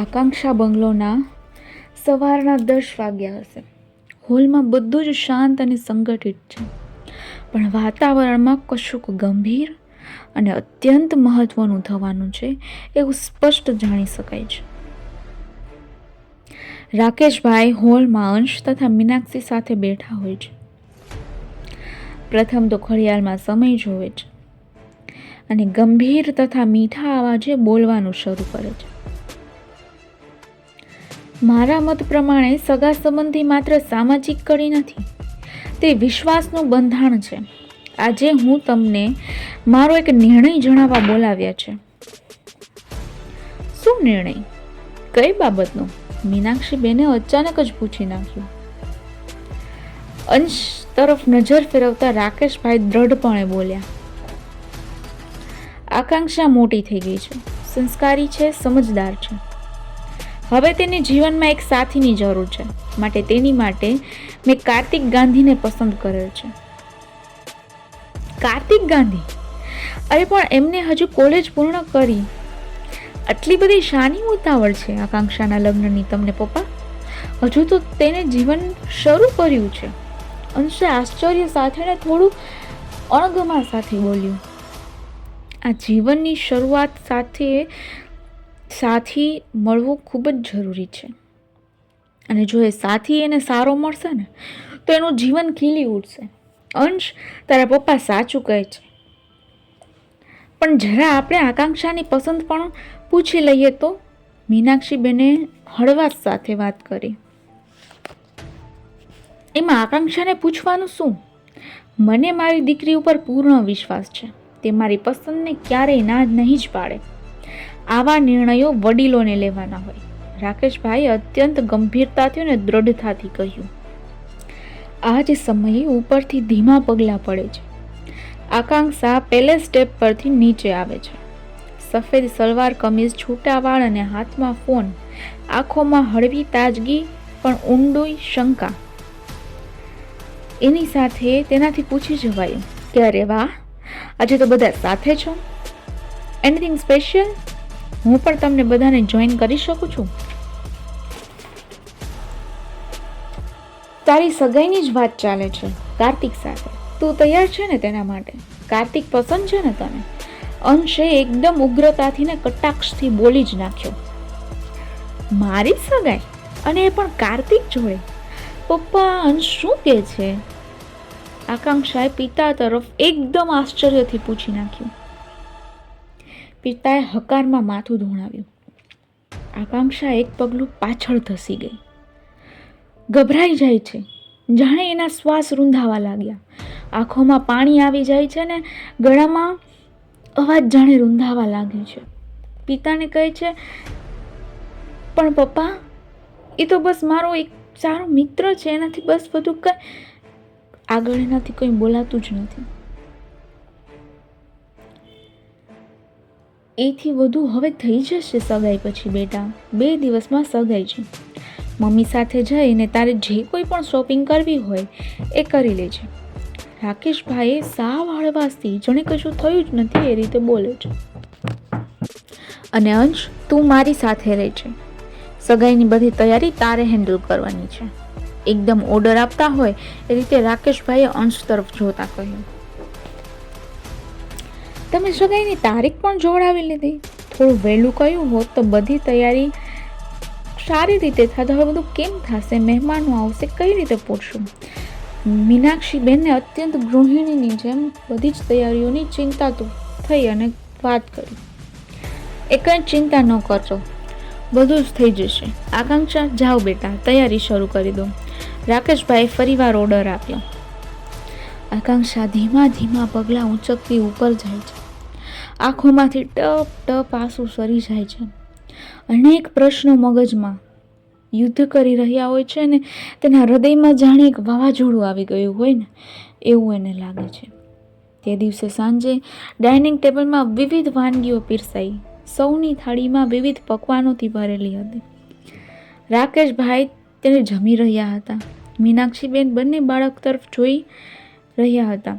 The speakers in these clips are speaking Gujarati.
આકાંક્ષા બંગલોના સવારના દસ વાગ્યા હશે. હોલમાં બધું જ શાંત અને સંગઠિત છે. પણ વાતાવરણમાં કશુંક ગંભીર અને અત્યંત મહત્વનું થવાનું છે એવું સ્પષ્ટ જાણી શકાય છે. રાકેશભાઈ હોલમાં અંશ તથા મીનાક્ષી સાથે બેઠા હોય છે. પ્રથમ તો ઘડિયાળમાં સમય જોવે છે અને ગંભીર તથા મીઠા અવાજે બોલવાનું શરૂ કરે છે. મારા મત પ્રમાણે સગા સંબંધી માત્ર સામાજિક કડી નથી. તે વિશ્વાસનું બંધાણ છે. આજે હું તમને મારો એક નિર્ણય જણાવવા બોલાવ્યા છે. શું નિર્ણય? કઈ બાબતનો? મીનાક્ષી બેને અચાનક જ પૂછી નાખ્યું. અંશ તરફ નજર ફેરવતા રાકેશભાઈ દ્રઢપણે બોલ્યા. આકાંક્ષા મોટી થઈ ગઈ છે. સંસ્કારી છે, સમજદાર છે. હવે તેને જીવનમાં એક સાથીની જરૂર છે, માટે તેની માટે મેં કાર્તિક ગાંધીને પસંદ કર્યો છે. કાર્તિક ગાંધી? અરે પણ એમને હજુ કોલેજ પૂર્ણ કરી. આટલી બધી શાની ઉતાવળ છે આકાંક્ષાના લગ્નની તમને પપ્પા? હજુ તો તેને જીવન શરૂ કર્યું છે. અંશે આશ્ચર્ય સાથે ને થોડું અણગમા સાથે બોલ્યું. આ જીવનની શરૂઆત સાથે સાથી મળવું ખૂબ જ જરૂરી છે. અને જો એ સાથી એને સારો મળશે ને, તો એનું જીવન ખીલી ઉઠશે અંશ તારા પપ્પા સાચું કહે છે. પણ જરા આપણે આકાંક્ષાની પસંદ પણ પૂછી લઈએ તો? મીનાક્ષીબેને હળવાશ સાથે વાત કરી. એમાં આકાંક્ષાને પૂછવાનું શું? મને મારી દીકરી ઉપર પૂર્ણ વિશ્વાસ છે. તે મારી પસંદને ક્યારેય ના નહીં જ પાડે. આવા નિર્ણયો વડીલોને લેવાના હોય. રાકેશભાઈ અત્યંત ગંભીરતાથી અને દ્રઢતાથી કહ્યું આ જ સમયે ઉપરથી ધીમા પગલાં પડે છે. આકાંક્ષા પહેલે સ્ટેપ પરથી નીચે આવે છે. સફેદ સલવાર કમીઝ છૂટા વાળ અને હાથમાં ફોન. આંખોમાં હળવી તાજગી, પણ ઊંડોઈ શંકા. એની સાથે તેનાથી પૂછી જવાયું કે અરે વાહ? આજે તો બધા સાથે છો. એનીથિંગ સ્પેશિયલ હું પણ તમને બધાને જોઈન કરી શકું છું. તારી સગાઈની જ વાત ચાલે છે, કાર્તિક સાથે. તું તૈયાર છે ને તેના માટે? કાર્તિક પસંદ છે ને તને? અંશે એકદમ ઉગ્રતાથી ને કટાક્ષથી બોલી જ નાખ્યો. મારી સગાઈ? અને એ પણ કાર્તિક જોડે? પપ્પા, અંશ શું કહે છે? આકાંક્ષાએ પિતા તરફ એકદમ આશ્ચર્યથી પૂછી નાખ્યું. પિતાએ હકારમાં માથું ધોણાવ્યું. આકાંક્ષા એક પગલું પાછળ ધસી ગઈ. ગભરાઈ જાય છે. જાણે એના શ્વાસ રૂંધાવા લાગ્યા. આંખોમાં પાણી આવી જાય છે ને ગળામાં અવાજ જાણે રૂંધાવા લાગે છે. પિતાને કહે છે, પણ પપ્પા, એ તો બસ મારો એક સારો મિત્ર છે. એનાથી બસ બધું કંઈ આગળ એનાથી કંઈ બોલાતું જ નથી. એથી વધુ હવે થઈ જશે સગાઈ પછી બેટા. બે દિવસમાં સગાઈ છે. મમ્મી સાથે જઈને તારે જે કોઈ પણ શોપિંગ કરવી હોય એ કરી લેજે. રાકેશભાઈએ સાવ હળવાશથી જાણે કશું થયું જ નથી એ રીતે બોલે છે. અને અંશ, તું મારી સાથે રહે છે. સગાઈની બધી તૈયારી તારે હેન્ડલ કરવાની છે. એકદમ ઓર્ડર આપતા હોય એ રીતે રાકેશભાઈએ અંશ તરફ જોતા કહ્યું. તમે સગાઈની તારીખ પણ જોડાવી લીધી. થોડું વહેલું કહ્યું હોત તો બધી તૈયારી સારી રીતે થાત. હવે બધું કેમ થશે? મહેમાનો આવશે, કઈ રીતે પહોંચશું મીનાક્ષીબેનને અત્યંત ગૃહિણીની જેમ બધી જ તૈયારીઓની ચિંતા તો થઈ અને વાત કરી. એ કંઈ ચિંતા ન કરજો. બધું જ થઈ જશે. આકાંક્ષા, જાઓ બેટા, તૈયારી શરૂ કરી દો. રાકેશભાઈ ફરીવાર ઓર્ડર આપ્યો. આકાંક્ષા ધીમા ધીમા પગલાં ઊંચકતી ઉપર જાય છે. આંખોમાંથી ટપ ટપ આંસુ સરી જાય છે. અનેક પ્રશ્નો મગજમાં યુદ્ધ કરી રહ્યા હોય છે ને તેના હૃદયમાં જાણે એક વાવાઝોડું આવી ગયું હોય ને એવું એને લાગે છે. તે દિવસે સાંજે ડાઇનિંગ ટેબલમાં વિવિધ વાનગીઓ પીરસાઈ. સૌની થાળીમાં વિવિધ પકવાનોથી ભરેલી હતી. રાકેશભાઈ તેને જમી રહ્યા હતા. મીનાક્ષીબેન બંને બાળક તરફ જોઈ રહ્યા હતા.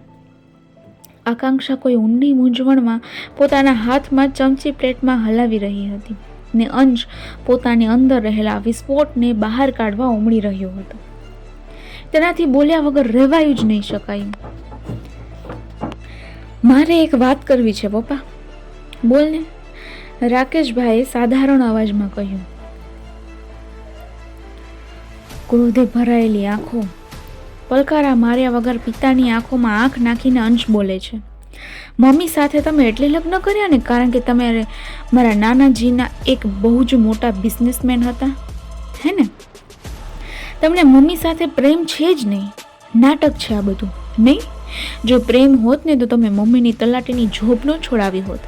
આકાંક્ષા કોઈ ઊંડી મૂંઝવણમાં પોતાના હાથમાં ચમચી પ્લેટમાં હલાવી રહી હતી ને અંશ પોતાની અંદર રહેલા વિસ્ફોટને બહાર કાઢવા ઉમળી રહ્યો હતો. તેનાથી બોલ્યા વગર રહેવાયું જ નહીં શકાયું. મારે એક વાત કરવી છે, પપ્પા. બોલને રાકેશભાઈએ સાધારણ અવાજમાં કહ્યું. ક્રોધે ભરાયેલી આંખો પલકારા માર્યા વગર પિતાની આંખોમાં આંખ નાખીને અંશ બોલે છે. મમ્મી સાથે તમે એટલે લગ્ન કર્યા ને કારણ કે તમે મારા નાનાજીના એક બહુ જ મોટા બિઝનેસમેન હતા. હે ને? તમને મમ્મી સાથે પ્રેમ છે જ નહીં. નાટક છે આ બધું, નહીં? જો પ્રેમ હોત ને તો તમે મમ્મીની તલાટીની જોબ ન છોડાવી હોત.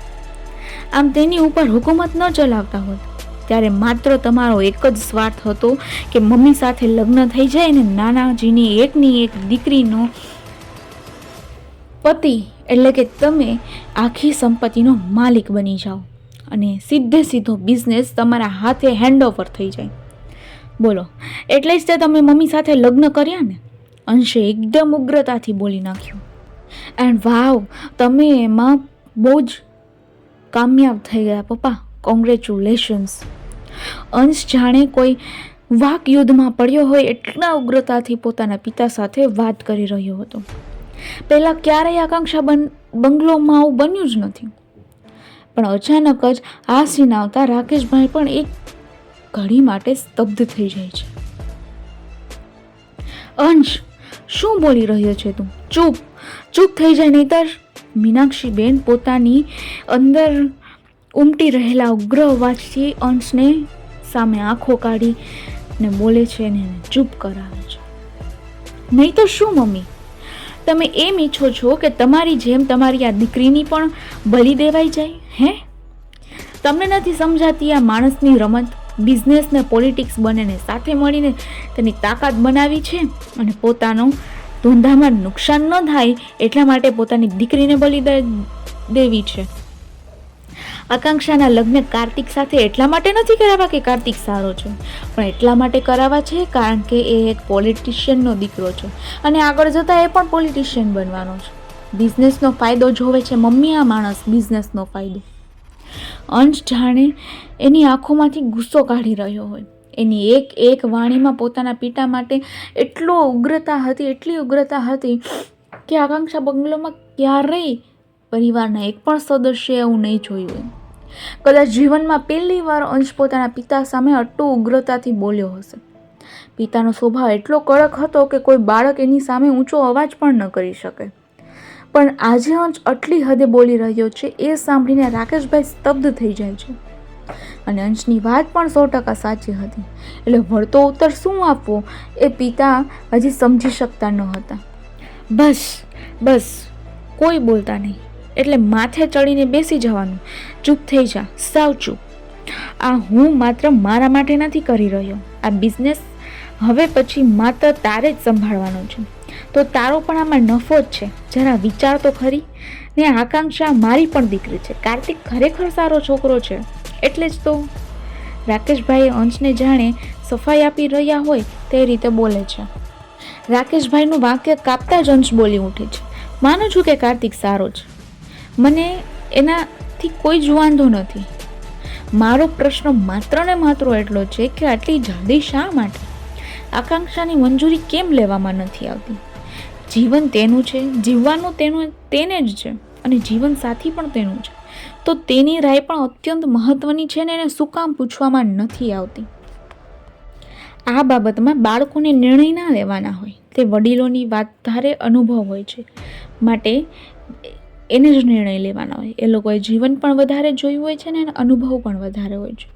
આમ તેની ઉપર હુકુમત ન ચલાવતા હોત. ત્યારે માત્ર તમારો એક જ સ્વાર્થ હતો કે મમ્મી સાથે લગ્ન થઈ જાય ને નાનાજીની એકની એક દીકરીનો પતિ એટલે કે તમે આખી સંપત્તિનો માલિક બની જાઓ અને સીધે સીધો બિઝનેસ તમારા હાથે હેન્ડઓવર થઈ જાય. બોલો, એટલે જ તે તમે મમ્મી સાથે લગ્ન કર્યા ને? અંશે એકદમ ઉગ્રતાથી બોલી નાખ્યું. એન્ડ વાવ તમે એમાં બહુ જ કામયાબ થઈ ગયા પપ્પા. કોંગ્રેચ્યુલેશન્સ અંશ જાણે કોઈ વાક યુદ્ધમાં પડ્યો હોય એટલા ઉગ્રતાથી પોતાના પિતા સાથે વાત કરી રહ્યો હતો. પહેલાં ક્યારેય આકાંક્ષા બન, બંગલોમાં આવું બન્યું જ નથી. પણ અચાનક જ આ સીન આવતા રાકેશભાઈ પણ એક ઘડી માટે સ્તબ્ધ થઈ જાય છે. અંશ, શું બોલી રહ્યો છે તું? ચૂપ ચૂપ થઈ જાય નહીતર. મીનાક્ષીબેન પોતાની અંદર ઉમટી રહેલા ઉગ્ર અંશને સામે આંખો કાઢી ને બોલે છે ને એને ચૂપ કરાવે છે. નહીં તો શું મમ્મી? તમે એમ ઈચ્છો છો કે તમારી જેમ તમારી આ દીકરીની પણ બલી દેવાઈ જાય, હે? તમને નથી સમજાતી આ માણસની રમત બિઝનેસ ને પોલિટિક્સ બંનેને સાથે મળીને તેની તાકાત બનાવી છે અને પોતાનો ધંધામાં નુકસાન ન થાય એટલા માટે પોતાની દીકરીને બલી દેવી છે. આકાંક્ષાના લગ્ન કાર્તિક સાથે એટલા માટે નથી કરાવવા કે કાર્તિક સારો છે? પણ એટલા માટે કરાવવા છે કારણ કે એ એક પોલિટિશિયનનો દીકરો છે અને આગળ જતાં એ પણ પોલિટિશિયન બનવાનો છે. બિઝનેસનો ફાયદો જોવે છે મમ્મી આ માણસ બિઝનેસનો ફાયદો. અંશ જાણે એની આંખોમાંથી ગુસ્સો કાઢી રહ્યો હોય. એની એક એક વાણીમાં પોતાના પિતા માટે એટલો ઉગ્રતા હતી, એટલી ઉગ્રતા હતી કે આકાંક્ષા બંગલોમાં ક્યારેય પરિવારના એક પણ સદસ્ય એવું નહીં જોયું કદાચ જીવનમાં પહેલી વાર અંશ પોતાના પિતા સામે આટલું ઉગ્રતાથી બોલ્યો હશે. પિતાનો સ્વભાવ એટલો કડક હતો કે કોઈ બાળક એની સામે ઊંચો અવાજ પણ ન કરી શકે. પણ આજે અંશ આટલી હદે બોલી રહ્યો છે એ સાંભળીને રાકેશભાઈ સ્તબ્ધ થઈ જાય છે. અને અંશની વાત પણ સો ટકા સાચી હતી. એટલે વળતો ઉત્તર શું આપવો એ પિતા હજી સમજી શકતા ન હતા. બસ બસ, કોઈ બોલતા નહીં. એટલે માથે ચડીને બેસી જવાનું. ચૂપ થઈ જા, સાવ ચૂપ. આ હું માત્ર મારા માટે નથી કરી રહ્યો. આ બિઝનેસ હવે પછી માત્ર તારે જ સંભાળવાનો છે. તો તારો પણ આમાં નફો જ છે. જરા વિચાર તો ખરી. ને આકાંક્ષા મારી પણ દીકરી છે. કાર્તિક ખરેખર સારો છોકરો છે. એટલે જ તો. રાકેશભાઈ અંશને જાણે સફાઈ આપી રહ્યા હોય તે રીતે બોલે છે. રાકેશભાઈનું વાક્ય કાપતા જ અંશ બોલી ઉઠે છે. માનું છું કે કાર્તિક સારો છે. મને એનાથી કોઈ જ વાંધો નથી. મારો પ્રશ્ન માત્ર ને માત્ર એટલો છે કે આટલી જલ્દી શા માટે? આકાંક્ષાની મંજૂરી કેમ લેવામાં નથી આવતી? જીવન તેનું છે, જીવવાનું તેનું તેને જ છે અને જીવન સાથી પણ તેનું છે. તો તેની રાય પણ અત્યંત મહત્વની છે ને એને શું કામ પૂછવામાં નથી આવતી? આ બાબતમાં બાળકોને નિર્ણય ના લેવાના હોય. તે વડીલોની વાત ધારે અનુભવ હોય છે. માટે એને જ નિર્ણય લેવાના હોય. એ લોકોએ જીવન પણ વધારે જોયું હોય છે ને એનો અનુભવ પણ વધારે હોય છે.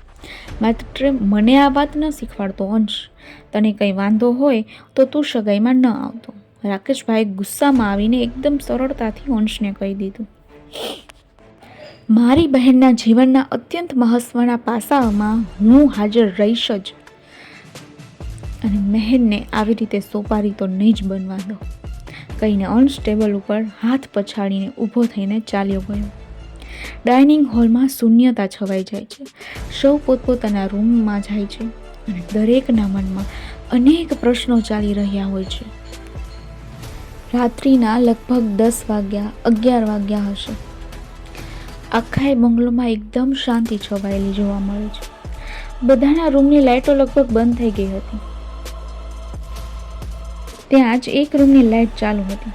માત્ર મને આ વાત ન શીખવાડતો અંશ. તને કંઈ વાંધો હોય તો તું સગાઈમાં ન આવતો. રાકેશભાઈ ગુસ્સામાં આવીને એકદમ સરળતાથી અંશને કહી દીધું. મારી બહેનના જીવનના અત્યંત મહત્વના પાસાઓમાં હું હાજર રહીશ જ. અને મહેનને આવી રીતે સોપારી તો નહીં જ બનવા દો કહીને અંશ ટેબલ ઉપર હાથ પછાડીને ઊભો થઈને ચાલ્યો ગયો. ડાઇનિંગ હોલમાં શૂન્યતા છવાઈ જાય છે. સૌ પોતપોતાના રૂમમાં જાય છે અને દરેકના મનમાં અનેક પ્રશ્નો ચાલી રહ્યા હોય છે. રાત્રિના લગભગ દસ વાગ્યા, અગિયાર વાગ્યા હશે. આખા બંગલોમાં એકદમ શાંતિ છવાયેલી જોવા મળે છે. બધાના રૂમની લાઇટો લગભગ બંધ થઈ ગઈ હતી. ત્યાં જ એક રૂમની લાઇટ ચાલુ હતી,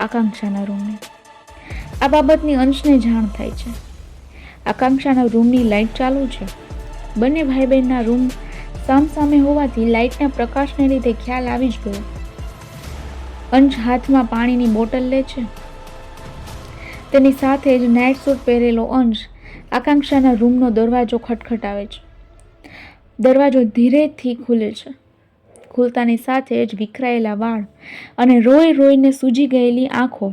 આકાંક્ષાના રૂમની. આ બાબતની અંશને જાણ થાય છે. આકાંક્ષાના રૂમની લાઇટ ચાલુ છે. બંને ભાઈ બહેનના રૂમ સામસામે હોવાથી લાઇટના પ્રકાશને લીધે ખ્યાલ આવી જ ગયો. અંશ હાથમાં પાણીની બોટલ લે છે. તેની સાથે જ નાઇટ સૂટ પહેરેલો અંશ આકાંક્ષાના રૂમનો દરવાજો ખટખટાવે છે. દરવાજો ધીરેથી ખુલે છે. ખુલતાની સાથે જ વિખરાયેલા વાળ અને રોય રોઈને સૂજી ગયેલી આંખો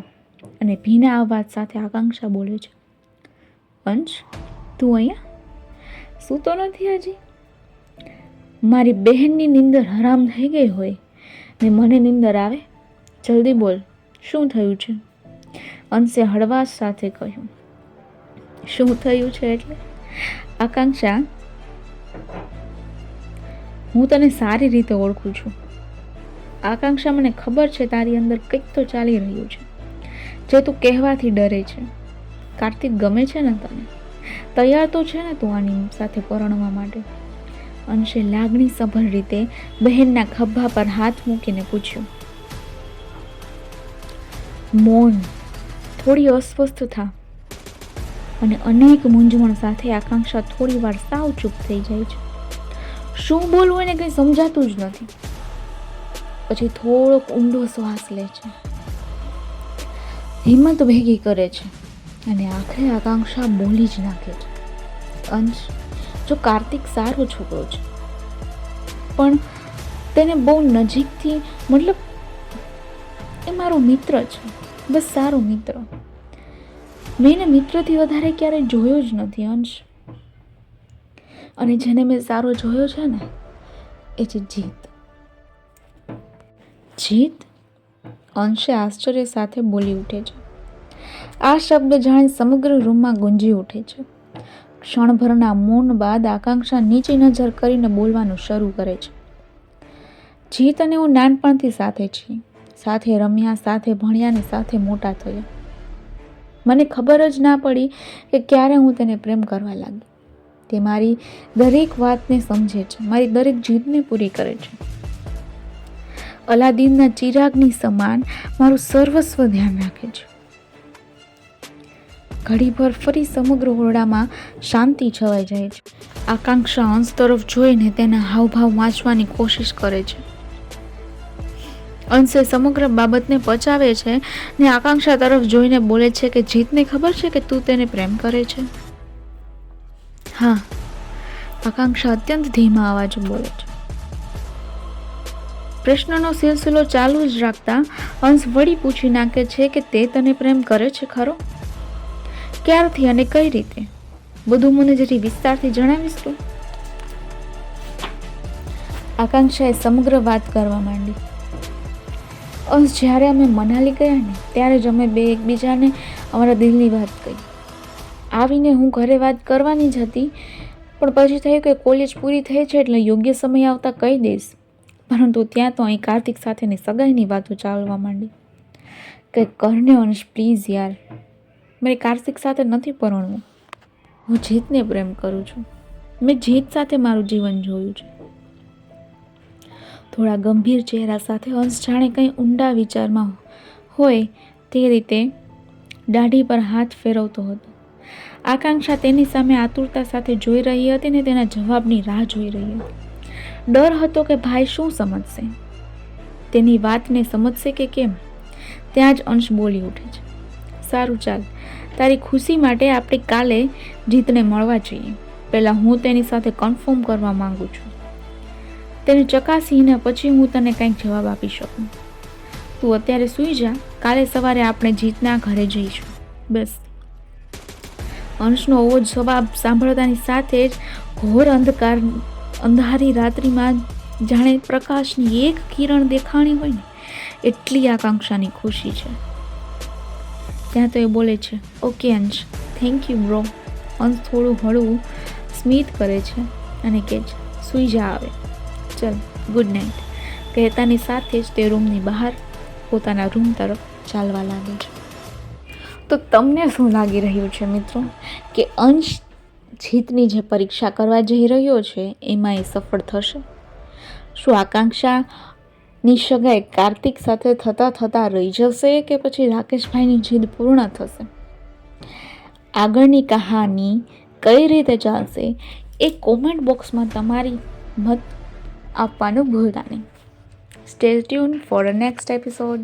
અને ભીના અવાજ સાથે આકાંક્ષા બોલે છે, અંશ, તું અહીંયા? સૂતો નથી હજી? મારી બહેનની નિંદર હરામ થઈ ગઈ હોય ને મને નિંદર આવે? જલ્દી બોલ, શું થયું છે? અંશે હળવાશ સાથે કહ્યું, શું થયું છે એટલે? આકાંક્ષા હું તને સારી રીતે ઓળખું છું. આકાંક્ષા મને ખબર છે તારી અંદર કંઈક તો ચાલી રહ્યું છે. જે તું કહેવાથી ડરે છે. કાર્તિક ગમે છે ને તને? તૈયાર તો છે ને તું આની સાથે પરણવા માટે? અંશે લાગણી સભર રીતે બહેનના ખભા પર હાથ મૂકીને પૂછ્યું. મૌન, થોડી અસ્વસ્થ થા. અને અનેક મૂંઝવણ સાથે આકાંક્ષા થોડી વાર સાવ ચૂપ થઈ જાય છે. શું બોલવું એને કંઈ સમજાતું જ નથી. પછી થોડોક ઊંડો શ્વાસ લે છે. હિંમત ભેગી કરે છે અને આખરે આકાંક્ષા બોલી જ નાખે છે. અંશ, જો કાર્તિક સારો છોકરો છે, પણ તેને બહુ નજીકથી મતલબ એ મારો મિત્ર છે, બસ સારો મિત્ર. મેં એને મિત્રથી વધારે ક્યારેય જોયો જ નથી, અંશ. અને જેને મેં સારો જોયો છે ને, એ છે જીત. જીત અંશે આશ્ચર્ય સાથે બોલી ઉઠે છે. આ શબ્દ જાણે સમગ્ર રૂમમાં ગુંજી ઉઠે છે. ક્ષણભરના મૌન બાદ આકાંક્ષા નીચી નજર કરીને બોલવાનું શરૂ કરે છે. જીત અને હું નાનપણથી સાથે છીએ. સાથે રમ્યા, સાથે ભણ્યા ને સાથે મોટા થયા. મને ખબર જ ના પડી કે ક્યારે હું તેને પ્રેમ કરવા લાગી. તે મારી દરેક વાતને સમજે છે, મારી દરેક જીદને પૂરી કરે છે. અલાદીનના ચિરાગની સમાન મારું સર્વસ્વ ધ્યાન રાખે છે. ઘડીભર ફરી સમગ્ર ઓરડામાં શાંતિ છવાઈ જાય છે. આકાંક્ષા અંશ તરફ જોઈને તેના હાવભાવ વાંચવાની કોશિશ કરે છે. અંશે સમગ્ર બાબતને પચાવે છે ને આકાંક્ષા તરફ જોઈને બોલે છે કે જીતને ખબર છે કે તું તેને પ્રેમ કરે છે? હા. આકાંક્ષા અત્યંત ધીમા અવાજે બોલે છે. પ્રશ્નનો સિલસિલો ચાલુ જ રાખતા અંશ વળી પૂછી નાખે છે કે તે તને પ્રેમ કરે છે ખરો? ક્યારથી અને કઈ રીતે? બધું મને જરી વિસ્તારથી જણાવીશ તું? આકાંક્ષાએ સમગ્ર વાત કરવા માંડી. અંશ જ્યારે અમે મનાલી ગયા ને, ત્યારે જ અમે બે એકબીજાને અમારા દિલની વાત કહી. આવીને હું ઘરે વાત કરવાની જ હતી, પણ પછી થયું કે કોલેજ પૂરી થઈ છે એટલે યોગ્ય સમય આવતા કહી દઈશ. પરંતુ ત્યાં તો અહીં કાર્તિક સાથેની સગાઈની વાતો ચાલવા માંડી. કે કરને અંશ પ્લીઝ યાર. મારે કાર્તિક સાથે નથી પરણવું. હું જીતને પ્રેમ કરું છું. મેં જીત સાથે મારું જીવન જોયું છે. થોડા ગંભીર ચહેરા સાથે અંશ જાણે કંઈ ઊંડા વિચારમાં હોય તે રીતે દાઢી પર હાથ ફેરવતો હતો. આકાંક્ષા તેની સામે આતુરતા સાથે જોઈ રહી હતી ને તેના જવાબની રાહ જોઈ રહી હતી. ડર હતો કે ભાઈ શું સમજશે? તેની વાતને સમજશે કે કેમ? ત્યાં જ અંશ બોલી ઉઠે છે. સારું ચાલ, તારી ખુશી માટે આપણે કાલે જીતને મળવા જઈએ. પહેલાં હું તેની સાથે કન્ફર્મ કરવા માગું છું. તેને ચકાસીને પછી હું તને કંઈક જવાબ આપી શકું. તું અત્યારે સૂઈ જા, કાલે સવારે આપણે જીતના ઘરે જઈશું. બસ. અંશનો ઓવો જવાબ સાંભળતાની સાથે જ ઘોર અંધકાર, અંધારી રાત્રિમાં જાણે પ્રકાશની એક કિરણ દેખાણી હોય ને, એટલી આકાંક્ષાની ખુશી છે. ત્યાં તો એ બોલે છે, ઓકે અંશ થેન્ક યુ બ્રો અંશ થોડું હળવું, સ્મિત કરે છે અને કે છે, સૂઈ જા આવે ચલ ગુડ નાઇટ કહેતાની સાથે જ તે રૂમની બહાર પોતાના રૂમ તરફ ચાલવા લાગે છે. તો તમને શું લાગી રહ્યું છે મિત્રો? કે અંશ જીતની જે પરીક્ષા કરવા જઈ રહ્યો છે, એમાં એ સફળ થશે? શું આકાંક્ષાની સગાઈ કાર્તિક સાથે થતાં થતાં રહી જશે કે પછી રાકેશભાઈની જીદ પૂર્ણ થશે? આગળની કહાની કઈ રીતે ચાલશે, એ કોમેન્ટ બોક્સમાં તમારી મત આપવાનું ભૂલતા નહીં. Stay tune for next episode